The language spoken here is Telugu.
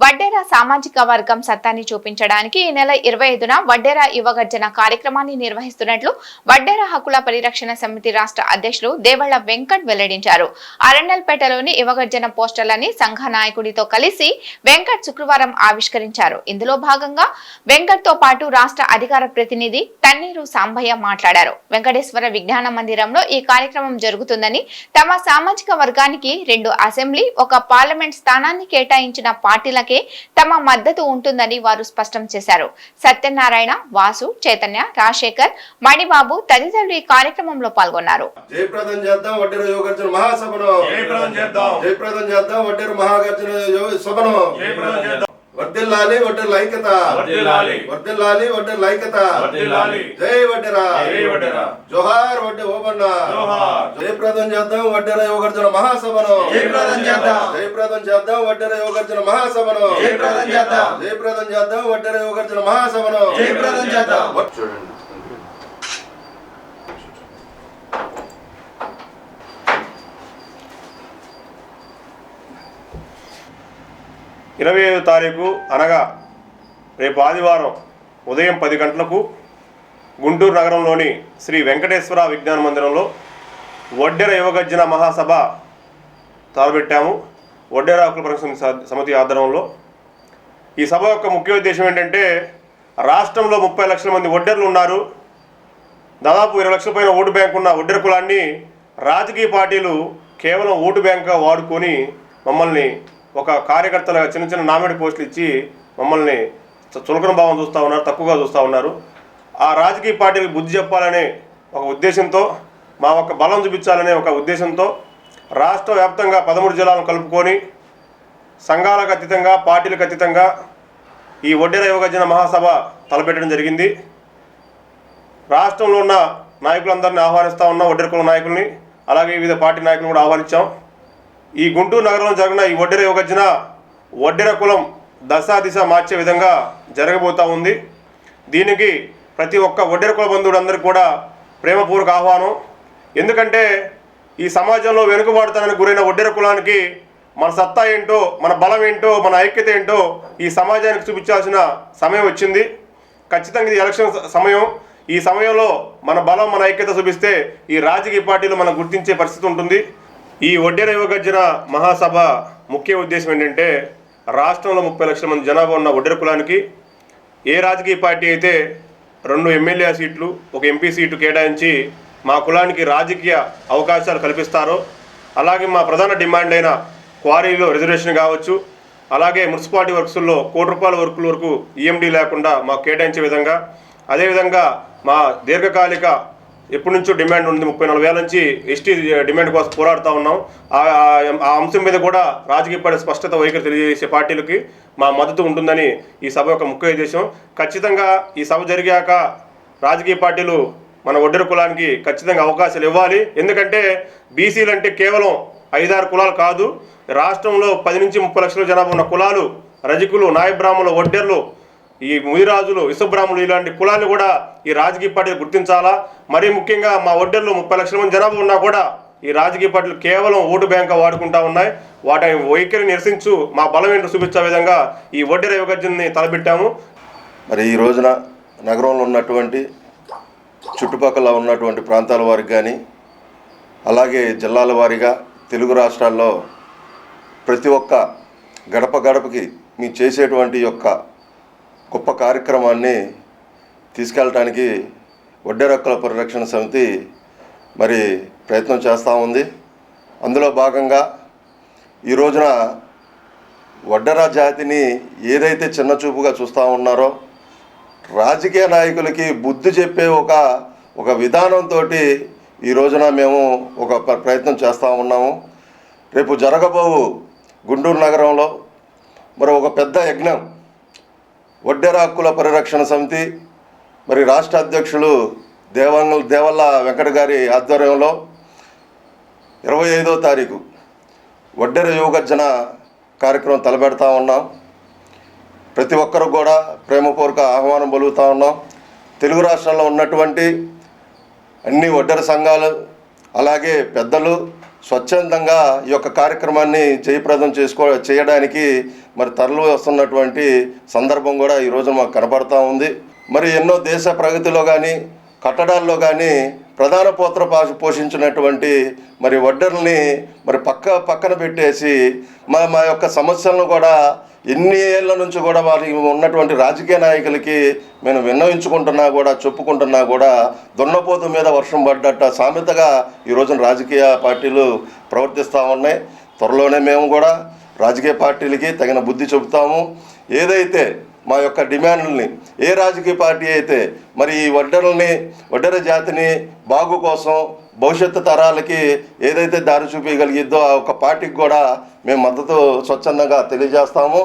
వడ్డేరా సామాజిక వర్గం సత్తాన్ని చూపించడానికి ఈ నెల ఇరవై ఐదున వడ్డేరా యువగర్జన కార్యక్రమాన్ని నిర్వహిస్తున్నట్లు వడ్డేరా హక్కుల పరిరక్షణ సమితి రాష్ట్ర అధ్యక్షులు దేవళ్ళ వెంకట్ వెల్లడించారు. అరణ్యల్పేటలోని యువగర్జన పోస్టర్లని సంఘ నాయకుడితో కలిసి వెంకట్ శుక్రవారం ఆవిష్కరించారు. ఇందులో భాగంగా వెంకట్తో పాటు రాష్ట్ర అధికార ప్రతినిధి తన్నీరు సాంబయ్య మాట్లాడారు. వెంకటేశ్వర విజ్ఞాన మందిరంలో ఈ కార్యక్రమం జరుగుతుందని తమ సామాజిక వర్గానికి రెండు అసెంబ్లీ ఒక పార్లమెంట్ స్థానాన్ని కేటాయించిన పార్టీలకే తమ మద్దతు ఉంటుందని వారు స్పష్టం చేశారు. సత్యనారాయణ వాసు చైతన్య రాజశేఖర్ మణిబాబు తదితరులు ఈ కార్యక్రమంలో పాల్గొన్నారు. జయప్రదం చేద్దాం వడ్డేరు యోగర్జన మహాసభను. జయప్రదం చేద్దాం. జయప్రదం చేద్దాం వడ్డేరు మహాగర్జన యో- సభను. జయప్రదం చేద్దాం. వర్దిల్లాలి వడ్డేరు ఐక్యత. వర్ధిల్లాలి. వర్దిల్లాలి వడ్డేరు ఐక్యత. వర్ధిల్లాలి. జై వడ్డేరా. జై వడ్డేరా. జోహార్ వడ్డే ఓబన్న. జోహార్. జయప్రదం చేద్దాం వడ్డేర యోగర్జన మహాసభను జయప్రదం చేద్దాం. జయప్రదం చేద్దాం వడ్డేర యోగర్జన మహాసభను జయప్రదం చేద్దాం. జయప్రదం చేద్దాం వడ్డేర యోగర్జన మహాసభను జయప్రదం చేద్దాం. చూడండి ఇరవై ఐదు తారీఖు అనగా రేపు ఆదివారం ఉదయం పది గంటలకు గుంటూరు నగరంలోని శ్రీ వెంకటేశ్వర విజ్ఞాన మందిరంలో వడ్డెర యువగజ్జన మహాసభ తలపెట్టాము వడ్డెర హక్కుల పరిరక్షణ స- సమితి ఆధ్వర్యంలో. ఈ సభ యొక్క ముఖ్య ఉద్దేశం ఏంటంటే రాష్ట్రంలో ముప్పై లక్షల మంది వడ్డెర్లు ఉన్నారు. దాదాపు ఇరవై లక్షల పైన ఓటు బ్యాంక్ ఉన్న వడ్డెర కులాన్ని రాజకీయ పార్టీలు కేవలం ఓటు బ్యాంక్గా వాడుకొని మమ్మల్ని ఒక కార్యకర్తలుగా చిన్న చిన్న నామినేట్ పోస్టులు ఇచ్చి మమ్మల్ని చులకన భావం చూస్తూ ఉన్నారు తక్కువగా చూస్తూ ఉన్నారు. ఆ రాజకీయ పార్టీలకు బుద్ధి చెప్పాలనే ఒక ఉద్దేశంతో మా ఒక బలం చూపించాలనే ఒక ఉద్దేశంతో రాష్ట్ర వ్యాప్తంగా పదమూడు జిల్లాలను కలుపుకొని సంఘాలకు అతీతంగా పార్టీలకు అతీతంగా ఈ వడ్డెర యువగజన మహాసభ తలపెట్టడం జరిగింది. రాష్ట్రంలో ఉన్న నాయకులందరినీ ఆహ్వానిస్తూ ఉన్నాం ఒడ్డెరకుల నాయకుల్ని అలాగే వివిధ పార్టీ నాయకులను కూడా ఆహ్వానించాం. ఈ గుంటూరు నగరంలో జరిగిన ఈ వడ్డెర యువగజన వడ్డెర కులం దశా దిశ మార్చే విధంగా జరగబోతూ ఉంది. దీనికి ప్రతి ఒక్క వడ్డెర కుల బంధువులందరికీ కూడా ప్రేమపూర్వక ఆహ్వానం. ఎందుకంటే ఈ సమాజంలో వెనుకబాటుతనానికి గురైన ఒడ్డెర కులానికి మన సత్తా ఏంటో మన బలం ఏంటో మన ఐక్యత ఏంటో ఈ సమాజానికి చూపించాల్సిన సమయం వచ్చింది. ఖచ్చితంగా ఇది ఎలక్షన్ స- సమయం. ఈ సమయంలో మన బలం మన ఐక్యత చూపిస్తే ఈ రాజకీయ పార్టీలు మనం గుర్తించే పరిస్థితి ఉంటుంది. ఈ ఒడ్డెర యువగర్జన మహాసభ ముఖ్య ఉద్దేశం ఏంటంటే రాష్ట్రంలో ముప్పై లక్షల మంది జనాభా ఉన్న ఒడ్డెర కులానికి ఏ రాజకీయ పార్టీ అయితే రెండు ఎమ్మెల్యే సీట్లు ఒక ఎంపీ సీటు కేటాయించి మా కులానికి రాజకీయ అవకాశాలు కల్పిస్తారో. అలాగే మా ప్రధాన డిమాండ్ అయిన క్వారీలో రిజర్వేషన్ కావచ్చు. అలాగే మున్సిపాలిటీ వర్క్స్లో కోటి రూపాయల వర్కుల వరకు ఈఎండీ లేకుండా మాకు కేటాయించే విధంగా. అదేవిధంగా మా దీర్ఘకాలిక ఎప్పటి నుంచో డిమాండ్ ఉంది ముప్పై నాలుగు వేల నుంచి ఎస్టీ డిమాండ్ కోసం పోరాడుతూ ఉన్నాం. ఆ ఆ అంశం మీద కూడా రాజకీయ పార్టీ స్పష్టత వైఖరి తెలియజేసే పార్టీలకి మా మద్దతు ఉంటుందని ఈ సభ యొక్క ముఖ్య ఉద్దేశం. ఖచ్చితంగా ఈ సభ జరిగాక రాజకీయ పార్టీలు మన ఒడ్డెర కులానికి ఖచ్చితంగా అవకాశాలు ఇవ్వాలి. ఎందుకంటే బీసీలు అంటే కేవలం ఐదారు కులాలు కాదు రాష్ట్రంలో పది నుంచి ముప్పై లక్షల జనాభా ఉన్న కులాలు రజకులు నాయబ్రాహ్మణులు ఒడ్డెర్లు ఈ ముదిరాజులు ఇసుబ్రాహ్మణులు ఇలాంటి కులాన్ని కూడా ఈ రాజకీయ పార్టీలు గుర్తించాలా? మరీ ముఖ్యంగా మా ఒడ్డెర్లో ముప్పై లక్షల మంది జనాభా ఉన్నా కూడా ఈ రాజకీయ పార్టీలు కేవలం ఓటు బ్యాంక్ వాడుకుంటా ఉన్నాయి. వాటి వైఖరి నిరసించు మా బలం ఏంటో చూపించే విధంగా ఈ ఒడ్డెర యువగర్జన్ని తలపెట్టాము. మరి ఈ రోజున నగరంలో ఉన్నటువంటి చుట్టుపక్కల ఉన్నటువంటి ప్రాంతాల వారికి కానీ అలాగే జిల్లాల వారీగా తెలుగు రాష్ట్రాల్లో ప్రతి ఒక్క గడప గడపకి మీ చేసేటువంటి యొక్క గొప్ప కార్యక్రమాన్ని తీసుకెళ్ళటానికి వడ్డెరక్కల పరిరక్షణ సమితి మరి ప్రయత్నం చేస్తూ ఉంది. అందులో భాగంగా ఈ రోజున వడ్డరా జాతిని ఏదైతే చిన్న చూపుగా చూస్తూ ఉన్నారో రాజకీయ నాయకులకి బుద్ధి చెప్పే ఒక ఒక విధానంతో ఈ రోజున మేము ఒక ప్రయత్నం చేస్తూ ఉన్నాము. రేపు జరగబోవు గుంటూరు నగరంలో మరి ఒక పెద్ద యజ్ఞం. వడ్డెర హక్కుల పరిరక్షణ సమితి మరి రాష్ట్ర అధ్యక్షులు దేవంగ దేవల్ల వెంకట గారి ఆధ్వర్యంలో ఇరవై ఐదో తారీఖు వడ్డెర యువగర్జన కార్యక్రమం తలపెడతా ఉన్నాం. ప్రతి ఒక్కరు కూడా ప్రేమపూర్వక ఆహ్వానం పలుకుతా ఉన్నాం. తెలుగు రాష్ట్రాల్లో ఉన్నటువంటి అన్ని ఒడ్డర సంఘాలు అలాగే పెద్దలు స్వచ్ఛందంగా ఈ యొక్క కార్యక్రమాన్ని జయప్రదం చేసుకో చేయడానికి మరి తరలి వస్తున్నటువంటి సందర్భం కూడా ఈరోజు మాకు కనపడతా ఉంది. మరి ఎన్నో దేశ ప్రగతిలో కానీ కట్టడాల్లో కానీ ప్రధాన పాత్ర పోషించినటువంటి మరి వడ్డర్ని మరి పక్క పక్కన పెట్టేసి మా మా యొక్క సమస్యలను కూడా ఎన్ని ఏళ్ళ నుంచి కూడా వారి ఉన్నటువంటి రాజకీయ నాయకులకి మేము విన్నవించుకుంటున్నా కూడా చెప్పుకుంటున్నా కూడా దున్నపోతు మీద వర్షం పడ్డట్ట సామెతగా ఈ రోజున రాజకీయ పార్టీలు ప్రవర్తిస్తూ ఉన్నాయి. త్వరలోనే మేము కూడా రాజకీయ పార్టీలకి తగిన బుద్ధి చెబుతాము. ఏదైతే మా యొక్క డిమాండ్లని ఏ రాజకీయ పార్టీ అయితే మరి ఈ వడ్డరల్ని వడ్డర జాతిని బాగు కోసం భవిష్యత్తు తరాలకి ఏదైతే దారి చూపించగలిగిద్దో ఆ ఒక్క పార్టీకి కూడా మేము మద్దతు స్వచ్ఛందంగా తెలియజేస్తాము.